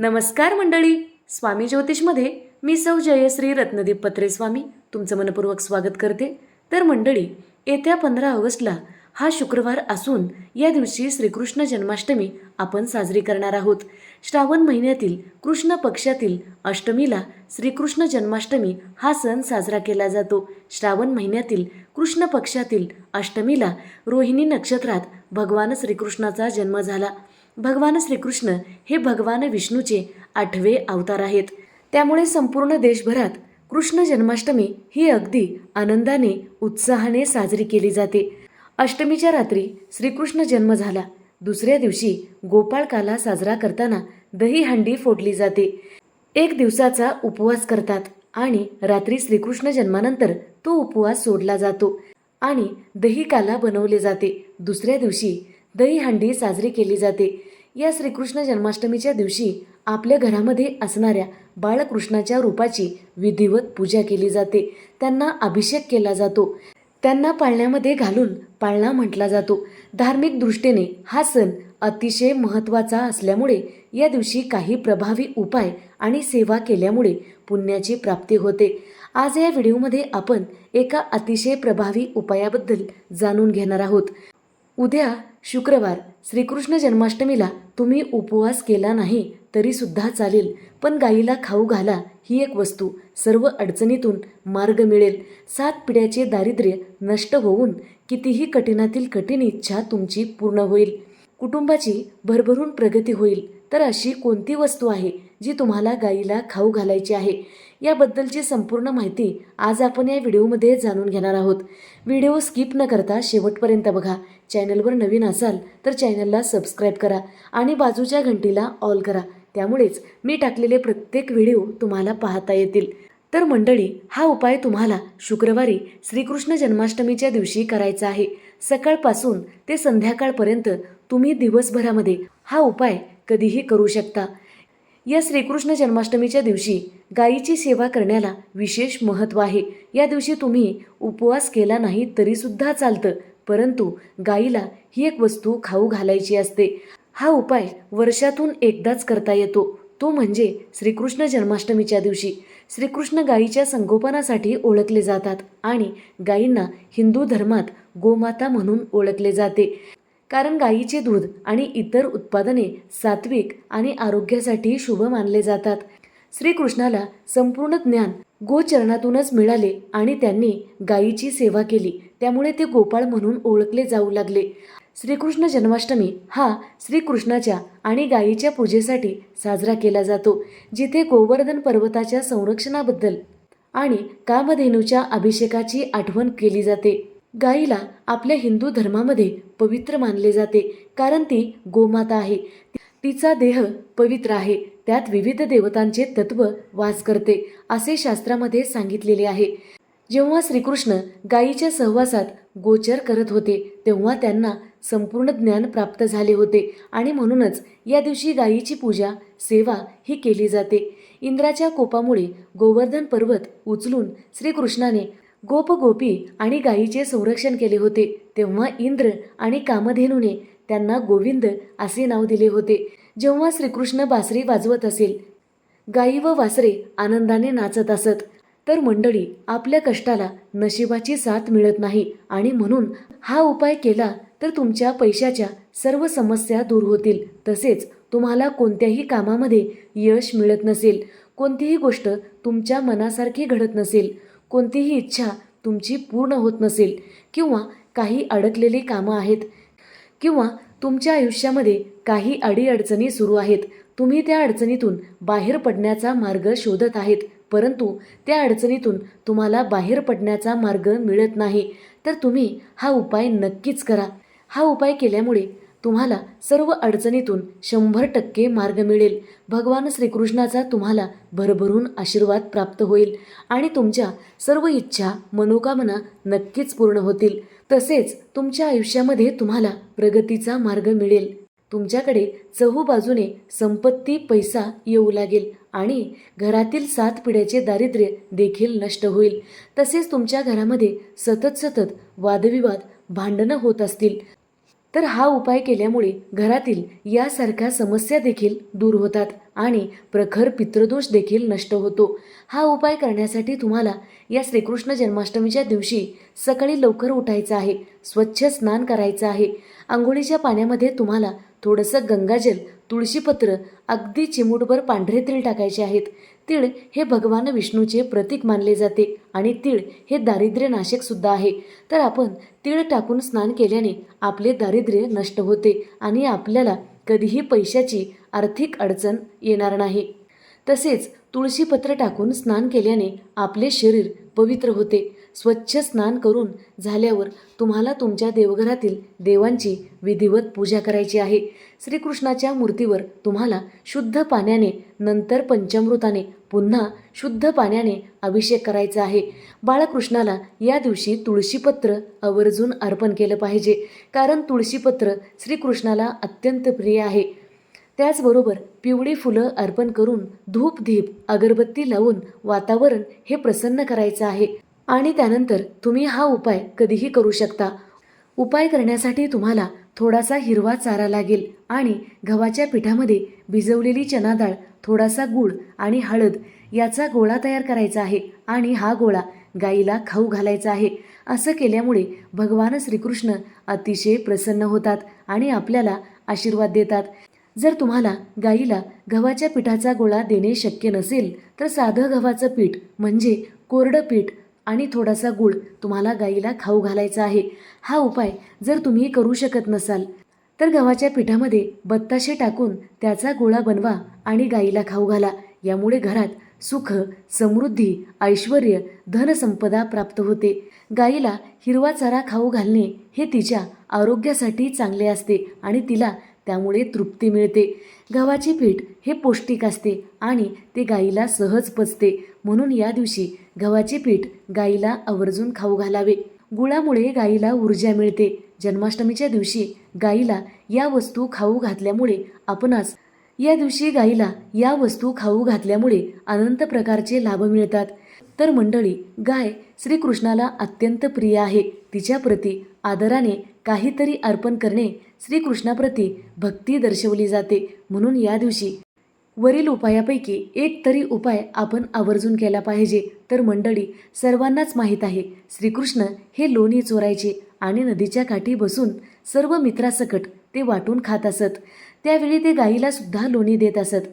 नमस्कार मंडळी. स्वामी ज्योतिषमध्ये मी सौ जयश्री रत्नदीप पत्रे स्वामी तुमचं मनपूर्वक स्वागत करते. तर मंडळी येत्या पंधरा ऑगस्टला हा शुक्रवार असून या दिवशी श्रीकृष्ण जन्माष्टमी आपण साजरी करणार आहोत. श्रावण महिन्यातील कृष्ण पक्षातील अष्टमीला श्रीकृष्ण जन्माष्टमी हा सण साजरा केला जातो. श्रावण महिन्यातील कृष्ण पक्षातील अष्टमीला रोहिणी नक्षत्रात भगवान श्रीकृष्णाचा जन्म झाला. भगवान श्रीकृष्ण हे भगवान विष्णूचे आठवे अवतार आहेत. त्यामुळे संपूर्ण देशभरात कृष्ण जन्माष्टमी ही अगदी आनंदाने उत्साहाने साजरी केली जाते. अष्टमीच्या रात्री श्रीकृष्ण जन्म झाला. दुसऱ्या दिवशी गोपाळकाला साजरा करताना दहीहंडी फोडली जाते. एक दिवसाचा उपवास करतात आणि रात्री श्रीकृष्ण जन्मानंतर तो उपवास सोडला जातो आणि दहीकाला बनवले जाते. दुसऱ्या दिवशी दहीहंडी साजरी केली जाते. या श्रीकृष्ण जन्माष्टमीच्या दिवशी आपल्या घरामध्ये असणाऱ्या बाळकृष्णाच्या रूपाची विधिवत पूजा केली जाते. त्यांना अभिषेक केला जातो. त्यांना पाळण्यामध्ये घालून पाळणा म्हटला जातो. धार्मिक दृष्टीने हा सण अतिशय महत्त्वाचा असल्यामुळे या दिवशी काही प्रभावी उपाय आणि सेवा केल्यामुळे पुण्याची प्राप्ती होते. आज या व्हिडिओमध्ये आपण एका अतिशय प्रभावी उपायाबद्दल जाणून घेणार आहोत. उद्या शुक्रवार श्रीकृष्ण जन्माष्टमीला तुम्ही उपवास केला नाही तरीसुद्धा चालेल. पण गाईला खाऊ घाला ही एक वस्तू. सर्व अडचणीतून मार्ग मिळेल. सात पिढ्याचे दारिद्र्य नष्ट होऊन कितीही कठीणातील कठीण इच्छा तुमची पूर्ण होईल. कुटुंबाची भरभरून प्रगती होईल. तर अशी कोणती वस्तू आहे जी तुम्हाला गाईला खाऊ घालायची आहे? याबद्दलची संपूर्ण माहिती आज आपण या व्हिडिओमध्ये जाणून घेणार आहोत. व्हिडिओ स्किप न करता शेवटपर्यंत बघा. चॅनलवर नवीन असाल तर चॅनलला सबस्क्राईब करा आणि बाजूच्या घंटीला ऑल करा. त्यामुळेच मी टाकलेले प्रत्येक व्हिडिओ तुम्हाला पाहता येतील. तर मंडळी हा उपाय तुम्हाला शुक्रवारी श्रीकृष्ण जन्माष्टमीच्या दिवशी करायचा आहे. सकाळपासून ते संध्याकाळपर्यंत तुम्ही दिवसभरामध्ये हा उपाय कधीही करू शकता. या श्रीकृष्ण जन्माष्टमीच्या दिवशी गायीची सेवा करण्याला विशेष महत्त्व आहे. या दिवशी तुम्ही उपवास केला नाही तरीसुद्धा चालतं परंतु गायीला ही एक वस्तू खाऊ घालायची असते. हा उपाय वर्षातून एकदाच करता येतो. तो म्हणजे श्रीकृष्ण जन्माष्टमीच्या दिवशी. श्रीकृष्ण गायीच्या संगोपनासाठी ओळखले जातात आणि गायींना हिंदू धर्मात गोमाता म्हणून ओळखले जाते. कारण गायीचे दूध आणि इतर उत्पादने सात्विक आणि आरोग्यासाठी शुभ मानले जातात. श्रीकृष्णाला संपूर्ण ज्ञान गोचरणातूनच मिळाले आणि त्यांनी गायीची सेवा केली. त्यामुळे ते गोपाळ म्हणून ओळखले जाऊ लागले. श्रीकृष्ण जन्माष्टमी हा श्रीकृष्णाच्या आणि गायीच्या पूजेसाठी साजरा केला जातो जिथे गोवर्धन पर्वताच्या संरक्षणाबद्दल आणि कामधेनूच्या अभिषेकाची आठवण केली जाते. गायीला आपल्या हिंदू धर्मामध्ये पवित्र मानले जाते कारण ती गोमाता आहे. तिचा देह पवित्र आहे त्यात विविध देवतांचे तत्व वास करते असे शास्त्रामध्ये सांगितलेले आहे. जेव्हा श्रीकृष्ण गायीच्या सहवासात गोचर करत होते तेव्हा त्यांना संपूर्ण ज्ञान प्राप्त झाले होते आणि म्हणूनच या दिवशी गायीची पूजा सेवा ही केली जाते. इंद्राच्या कोपामुळे गोवर्धन पर्वत उचलून श्रीकृष्णाने गोपगोपी आणि गायीचे संरक्षण केले होते. तेव्हा इंद्र आणि कामधेनूने त्यांना गोविंद असे नाव दिले होते. जेव्हा श्रीकृष्ण बासरी वाजवत असेल गायी व वासरे आनंदाने नाचत असत तर मंडळी आपल्या कष्टाला नशिबाची साथ मिळत नाही आणि म्हणून हा उपाय केला तर तुमच्या पैशाच्या सर्व समस्या दूर होतील. तसेच तुम्हाला कोणत्याही कामामध्ये यश मिळत नसेल. कोणतीही गोष्ट तुमच्या मनासारखी घडत नसेल. कोणतीही इच्छा तुमची पूर्ण होत नसेल किंवा काही अडकलेली कामं आहेत किंवा तुमच्या आयुष्यामध्ये काही अडीअडचणी सुरू आहेत तुम्ही त्या अडचणीतून बाहेर पडण्याचा मार्ग शोधत आहेत परंतु त्या अडचणीतून तुम्हाला बाहेर पडण्याचा मार्ग मिळत नाही तर तुम्ही हा उपाय नक्कीच करा. हा उपाय केल्यामुळे तुम्हाला सर्व अडचणीतून शंभर टक्के मार्ग मिळेल. भगवान श्रीकृष्णाचा तुम्हाला भरभरून आशीर्वाद प्राप्त होईल आणि तुमच्या सर्व इच्छा मनोकामना नक्कीच पूर्ण होतील. तसेच तुमच्या आयुष्यामध्ये तुम्हाला प्रगतीचा मार्ग मिळेल. तुमच्याकडे चहूबाजूने संपत्ती पैसा येऊ लागेल आणि घरातील सात पिढ्याचे दारिद्र्य देखील नष्ट होईल. तसेच तुमच्या घरामध्ये सतत सतत वादविवाद भांडणं होत असतील. तर हा उपाय केल्यामुळे घरातील यासारख्या समस्या देखील दूर होतात आणि प्रखर पितृदोष देखील नष्ट होतो. हा उपाय करण्यासाठी तुम्हाला या श्रीकृष्ण जन्माष्टमीच्या दिवशी सकाळी लवकर उठायचं आहे स्वच्छ स्नान करायचं आहे. आंघोळीच्या पाण्यामध्ये तुम्हाला थोडंसं गंगाजल तुळशीपत्र अगदी चिमूटभर पांढरे तेल टाकायचे आहेत. तीळ हे भगवान विष्णूचे प्रतीक मानले जाते आणि तीळ हे दारिद्र्य नाशक सुद्धा आहे. तर आपण तीळ टाकून स्नान केल्याने आपले दारिद्र्य नष्ट होते आणि आपल्याला कधीही पैशाची आर्थिक अडचण येणार नाही. तसेच तुळशीपत्र टाकून स्नान केल्याने आपले शरीर पवित्र होते. स्वच्छ स्नान करून झाल्यावर तुम्हाला तुमच्या देवघरातील देवांची विधिवत पूजा करायची आहे. श्रीकृष्णाच्या मूर्तीवर तुम्हाला शुद्ध पाण्याने नंतर पंचामृताने पुन्हा शुद्ध पाण्याने अभिषेक करायचा आहे. बाळकृष्णाला या दिवशी तुळशीपत्र आवर्जून अर्पण केलं पाहिजे. कारण तुळशीपत्र श्रीकृष्णाला अत्यंत प्रिय आहे. त्याचबरोबर पिवळी फुलं अर्पण करून धूप धीप अगरबत्ती लावून वातावरण हे प्रसन्न करायचं आहे. आणि त्यानंतर तुम्ही हा उपाय कधीही करू शकता. उपाय करण्यासाठी तुम्हाला थोडासा हिरवा चारा लागेल आणि गव्हाच्या पिठामध्ये भिजवलेली चना डाळ थोडासा गूळ आणि हळद याचा गोळा तयार करायचा आहे आणि हा गोळा गाईला खाऊ घालायचा आहे. असं केल्यामुळे भगवान श्रीकृष्ण अतिशय प्रसन्न होतात आणि आपल्याला आशीर्वाद देतात. जर तुम्हाला गाईला गव्हाच्या पिठाचा गोळा देणे शक्य नसेल तर साधं गव्हाचं पीठ म्हणजे कोरडं पीठ आणि थोडासा गूळ तुम्हाला गाईला खाऊ घालायचा आहे. हा उपाय जर तुम्ही करू शकत नसाल तर गव्हाच्या पिठामध्ये बत्ताशे टाकून त्याचा गोळा बनवा आणि गाईला खाऊ घाला. यामुळे घरात सुख समृद्धी ऐश्वर धनसंपदा प्राप्त होते. गाईला हिरवा चारा खाऊ घालणे हे तिच्या आरोग्यासाठी चांगले असते आणि तिला त्यामुळे तृप्ती मिळते. गव्हाचे पीठ हे पौष्टिक असते आणि ते गाईला सहज पचते. म्हणून या दिवशी गव्हाचे पीठ गाईला आवर्जून खाऊ घालावे. गुळामुळे गाईला ऊर्जा मिळते. जन्माष्टमीच्या दिवशी गाईला या वस्तू खाऊ घातल्यामुळे आपणास या दिवशी गाईला या वस्तू खाऊ घातल्यामुळे अनंत प्रकारचे लाभ मिळतात. तर मंडळी गाय श्रीकृष्णाला अत्यंत प्रिय आहे. तिच्याप्रती आदराने काहीतरी अर्पण करणे श्रीकृष्णाप्रती भक्ती दर्शवली जाते. म्हणून या दिवशी वरील उपायापैकी एक तरी उपाय आपण आवर्जून केला पाहिजे. तर मंडळी सर्वांनाच माहीत आहे श्रीकृष्ण हे लोणी चोरायचे आणि नदीच्या काठी बसून सर्व मित्रासकट ते वाटून खात असत. त्यावेळी ते गाईला सुद्धा लोणी देत असत.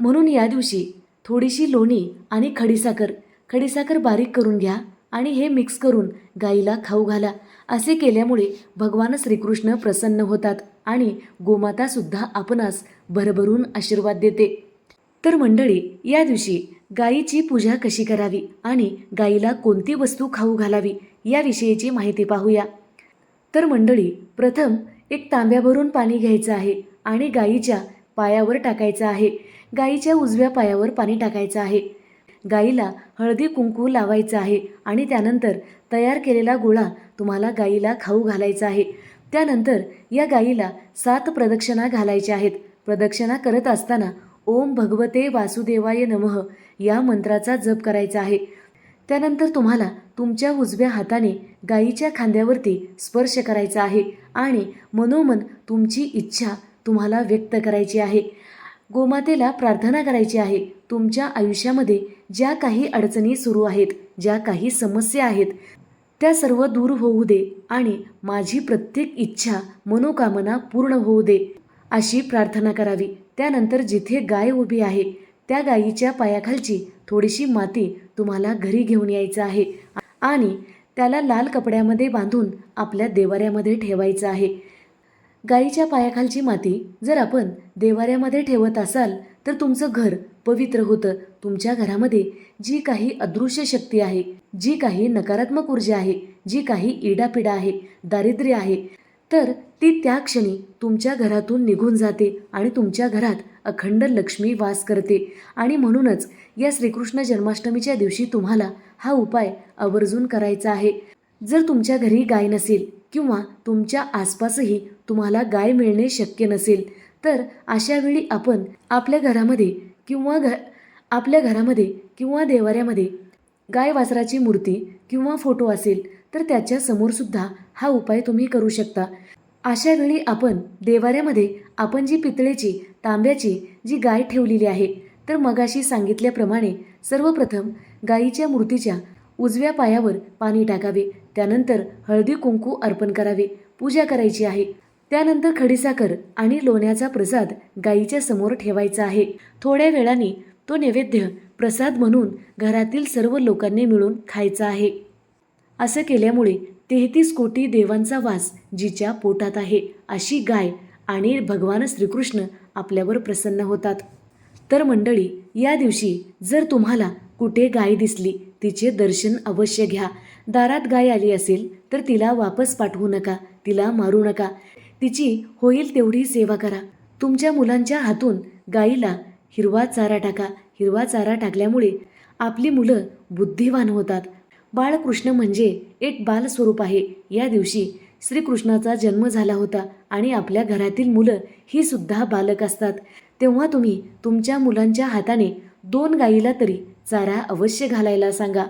म्हणून या दिवशी थोडीशी लोणी आणि खडीसाखर खडीसाखर बारीक करून घ्या आणि हे मिक्स करून गाईला खाऊ घाला. असे केल्यामुळे भगवान श्रीकृष्ण प्रसन्न होतात आणि गोमातासुद्धा आपणास भरभरून आशीर्वाद देते. तर मंडळी या दिवशी गायीची पूजा कशी करावी आणि गायीला कोणती वस्तू खाऊ घालावी याविषयीची माहिती पाहूया. तर मंडळी प्रथम एक तांब्याभरून पाणी घ्यायचं आहे आणि गायीच्या पायावर टाकायचं आहे. गायीच्या उजव्या पायावर पाणी टाकायचं आहे. गाईला हळदी कुंकू लावायचं आहे आणि त्यानंतर तयार केलेला गोळा तुम्हाला गाईला खाऊ घालायचा आहे. त्यानंतर या गाईला सात प्रदक्षिणा घालायच्या आहेत. प्रदक्षिणा करत असताना ओम भगवते वासुदेवाय नमः या मंत्राचा जप करायचा आहे. त्यानंतर तुम्हाला तुमच्या उजव्या हाताने गाईच्या खांद्यावरती स्पर्श करायचा आहे आणि मनोमन तुमची इच्छा तुम्हाला व्यक्त करायची आहे. गोमातेला प्रार्थना करायची आहे. तुमच्या आयुष्यामध्ये ज्या काही अडचणी सुरू आहेत ज्या काही समस्या आहेत त्या सर्व दूर होऊ दे आणि माझी प्रत्येक इच्छा मनोकामना पूर्ण होऊ दे अशी प्रार्थना करावी. त्यानंतर जिथे गाय उभी आहे त्या गायीच्या पायाखालची थोडीशी माती तुम्हाला घरी घेऊन यायचं आहे आणि त्याला लाल कपड्यामध्ये बांधून आपल्या देवाऱ्यामध्ये ठेवायचं आहे. गाईच्या पायाखालची माती जर आपण देवाऱ्यामध्ये ठेवत असाल तर तुमचं घर पवित्र होतं. तुमच्या घरामध्ये जी काही अदृश्य शक्ती आहे जी काही नकारात्मक ऊर्जा आहे जी काही इडापिडा आहे दारिद्र्य आहे तर ती त्या क्षणी तुमच्या घरातून निघून जाते आणि तुमच्या घरात अखंड लक्ष्मी वास करते. आणि म्हणूनच या श्रीकृष्ण जन्माष्टमीच्या दिवशी तुम्हाला हा उपाय आवर्जून करायचा आहे. जर तुमच्या घरी गाय नसेल किंवा तुमच्या आसपासही तुम्हाला गाय मिळणे शक्य नसेल तर अशा वेळी आपण आपल्या घरामध्ये किंवा घ आपल्या घरामध्ये किंवा देवाऱ्यामध्ये गाय वासराची मूर्ती किंवा फोटो असेल तर त्याच्यासमोरसुद्धा हा उपाय तुम्ही करू शकता. अशा वेळी आपण देवाऱ्यामध्ये आपण जी पितळेची तांब्याची जी गाय ठेवलेली आहे तर मगाशी सांगितल्याप्रमाणे सर्वप्रथम गायीच्या मूर्तीच्या उजव्या पायावर पाणी टाकावे. त्यानंतर हळदी कुंकू अर्पण करावे. पूजा करायची आहे. त्यानंतर खडीसाखर आणि लोण्याचा प्रसाद गायीच्या समोर ठेवायचा आहे. थोड्या वेळाने तो नैवेद्य प्रसाद म्हणून घरातील सर्व लोकांनी मिळून खायचा आहे. असं केल्यामुळे तेहतीस कोटी देवांचा वास जिच्या पोटात आहे अशी गाय आणि भगवान श्रीकृष्ण आपल्यावर प्रसन्न होतात. तर मंडळी या दिवशी जर तुम्हाला कुठे गाय दिसली तिचे दर्शन अवश्य घ्या. दारात गाय आली असेल तर तिला वापस पाठवू नका तिला मारू नका. तिची होईल तेवढी सेवा करा. तुमच्या मुलांच्या हातून गाईला हिरवा चारा टाका. हिरवा चारा टाकल्यामुळे आपली मुलं बुद्धिवान होतात. बाळकृष्ण म्हणजे एक बालस्वरूप आहे. या दिवशी श्रीकृष्णाचा जन्म झाला होता आणि आपल्या घरातील मुलं ही सुद्धा बालक असतात. तेव्हा तुम्ही तुमच्या मुलांच्या हाताने दोन गायीला तरी चारा अवश्य घालायला सांगा.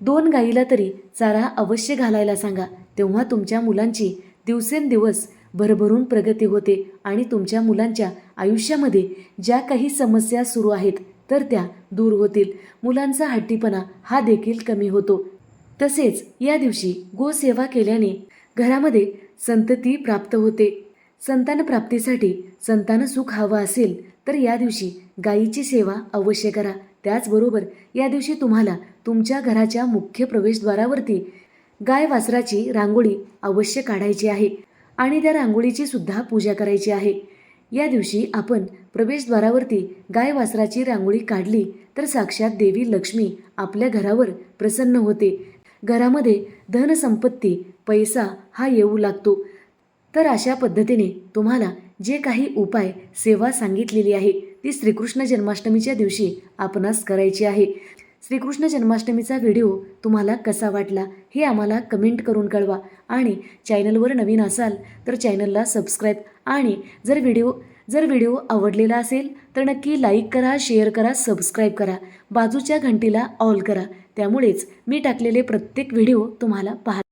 दोन गाईला तरी चारा अवश्य घालायला सांगा. तेव्हा तुमच्या मुलांची दिवसेंदिवस भरभरून प्रगती होते आणि तुमच्या मुलांच्या आयुष्यामध्ये ज्या काही समस्या सुरू आहेत तर त्या दूर होतील. मुलांचा हट्टीपणा हा देखील कमी होतो. तसेच या दिवशी गोसेवा केल्याने घरामध्ये संतती प्राप्त होते. संतान प्राप्तीसाठी संतान सुख हवं असेल तर या दिवशी गायीची सेवा अवश्य करा. त्याचबरोबर या दिवशी तुम्हाला तुमच्या घराच्या मुख्य प्रवेशद्वारावरती गाय वासराची रांगोळी अवश्य काढायची आहे आणि त्या रांगोळीची सुद्धा पूजा करायची आहे. या दिवशी आपण प्रवेशद्वारावरती गाय वासराची रांगोळी काढली तर साक्षात देवी लक्ष्मी आपल्या घरावर प्रसन्न होते. घरामध्ये धनसंपत्ती पैसा हा येऊ लागतो. तर अशा पद्धतीने तुम्हाला जे काही उपाय सेवा सांगितलेली आहे ती श्रीकृष्ण जन्माष्टमीच्या दिवशी आपणास करायची आहे. श्रीकृष्ण जन्माष्टमीचा व्हिडिओ तुम्हाला कसा वाटला हे आम्हाला कमेंट करून कळवा आणि चॅनलवर नवीन असाल तर चॅनलला सबस्क्राईब आणि जर व्हिडिओ जर व्हिडिओ आवडलेला असेल तर नक्की लाईक करा शेअर करा सबस्क्राईब करा. बाजूच्या घंटीला ऑल करा. त्यामुळेच मी टाकलेले प्रत्येक व्हिडिओ तुम्हाला पाहता